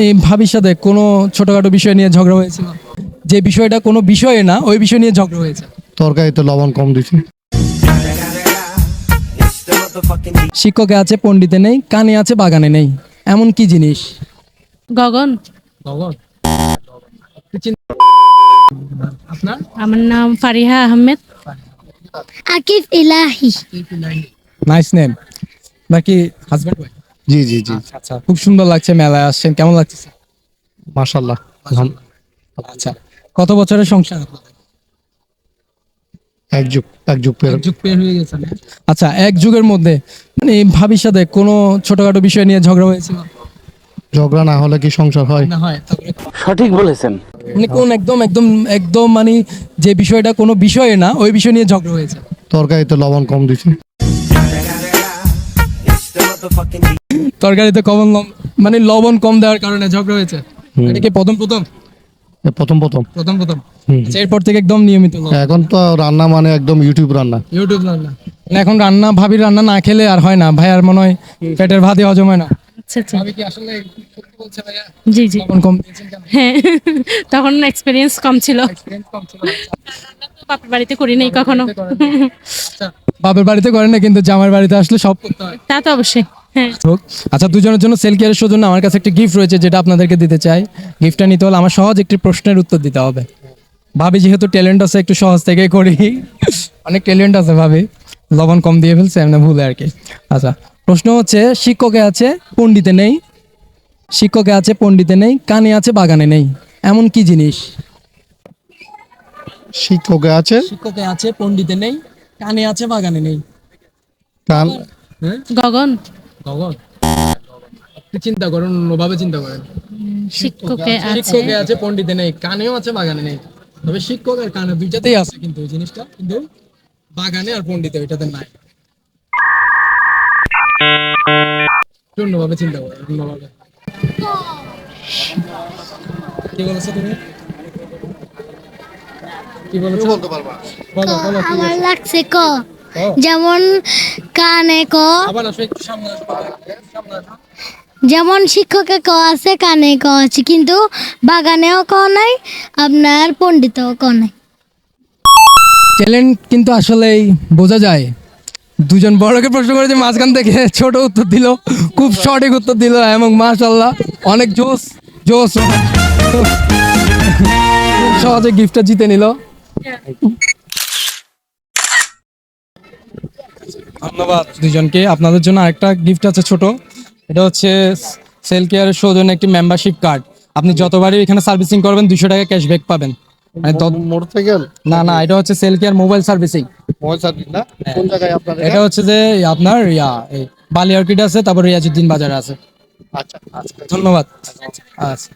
মানে ভাবির সাথে কোনো ছোটখাটো বিষয় নিয়ে ঝগড়া হয়েছিল। যে বিষয়টা কোনো বিষয়ে না ওই বিষয় নিয়ে ঝগড়া হয়েছে। তরকারিতে লবণ কম দিছি শিক্ষকে আছে পণ্ডিতে নেই কানে আছে বাগানে নেই। এমন কি জিনিস? গগন। আপনার? আমার নাম ফারিহা আহমেদ। আকিফ ইলাহি। নাইস নেম নাকি হাজব্যান্ড ওয়াইফ জি জি জি আচ্ছা খুব সুন্দর লাগছে মেলায় আসছেন কেমন লাগছে মাশাল্লাহ আচ্ছা কত বছরের সংসার এক যুগ এক যুগ পের যুগ পের হয়ে গেছে আচ্ছা এক যুগের মধ্যে মানে ভাবির সাথে কোনো ছোটখাটো বিষয় নিয়ে ঝগড়া হয়েছিল ঝগড়া না হলে কি সংসার হয় না হয় সঠিক বলেছেন মানে কোন একদম একদম একদম মানে যে বিষয়টা কোনো বিষয়ে না ওই বিষয় নিয়ে ঝগড়া হয়েছে তরকারিতে লবণ কম দিছি তরকারিতে কমন মানে লবণ কম দেওয়ার কারণে ঝগড়া হয়েছে। এটা কি প্রথম প্রথম? প্রথম প্রথম। প্রথম প্রথম। আচ্ছা, এরপর থেকে একদম নিয়মিত এখন তো রান্না মানে একদম ইউটিউব রান্না। ইউটিউব রান্না। মানে এখন রান্না ভাবির রান্না না খেলে আর হয় না। ভাই আর মনে হয় পেটের ভাতই হজম হয় না। আচ্ছা আচ্ছা। কি আসলে বলছে ভাইয়া? জি জি। লবণ কম হ্যাঁ তখন এক্সপিরিয়েন্স কম ছিল। Experience কম ছিল। বাপের বাড়িতে করি নাই কখনো। আচ্ছা, বাপের বাড়িতে করেন না কিন্তু জামার বাড়িতে আসলে সব করতে হয়। তা তো অবশ্যই হ্যাঁ। আচ্ছা দুজনের জন্য সেল কেয়ারের সৌজন্য আমার কাছে একটা গিফট রয়েছে যেটা আপনাদেরকে দিতে চাই। গিফটটা নিতে হলে আমার সহজ একটি প্রশ্নের উত্তর দিতে হবে। ভাবি যেহেতু ট্যালেন্ট আছে একটু সহজ থেকে করি। অনেক ট্যালেন্ট আছে ভাবি। লবণ কম দিয়ে ফেলছে এমনি ভুলে আর কি। আচ্ছা প্রশ্ন হচ্ছে শিক্ষকে আছে পণ্ডিতে নেই। শিক্ষকে আছে পণ্ডিতে নেই। কানে আছে বাগানে নেই। এমন কি জিনিস? শিক্ষকে আছে। শিক্ষকে আছে পণ্ডিতে নেই। কানে আছে বাগানে নেই? কান হ্যাঁ? গগন? গগন। আপনি চিন্তা করুন অন্যভাবে চিন্তা করেন। শিক্ষকে আছে। শিক্ষকে আছে পণ্ডিতে নেই কানেও আছে বাগানে নেই। তবে শিক্ষক আর কানে দুইটাতেই আছে কিন্তু ওই জিনিসটা। কিন্তু বাগানে আর পণ্ডিতে ওইটাতে নাই। অন্যভাবে চিন্তা করো অন্যভাবে কি বলেছ তুমি? কি বলেছ বলো বলো আমার লাগছে ক। যেমন কানে ক। আবার আসো একটু সামনে আসো সামনে আসো। যেমন শিক্ষকে ক আছে কানে ক আছে কিন্তু বাগানেও ক নাই আপনার পণ্ডিতেও ক নাই। ট্যালেন্ট কিন্তু আসলেই বোঝা যায়। দুজন বড়কে প্রশ্ন করেছে মাঝখান থেকে ছোট উত্তর দিল খুব সঠিক উত্তর দিল এবং মাশাল্লাহ অনেক জোস জোস খুব সহজে গিফটটা জিতে নিল। ধন্যবাদ। দুজনকে। আপনাদের জন্য আরেকটা গিফট আছে ছোট। এটা হচ্ছে সেল কেয়ারের সৌজন্য একটি মেম্বারশিপ কার্ড আপনি যতবারই এখানে সার্ভিসিং করবেন দুশো টাকা ক্যাশব্যাক পাবেন। মানে মোটরসাইকেল? না না এটা হচ্ছে cell care mobile servicing mobile service না? কোন জায়গায় আপনার এটা? হচ্ছে যে আপনার ইয়া এই বালি অর্কিড আছে তারপর বাজার আছে। আচ্ছা। ধন্যবাদ। আচ্ছা।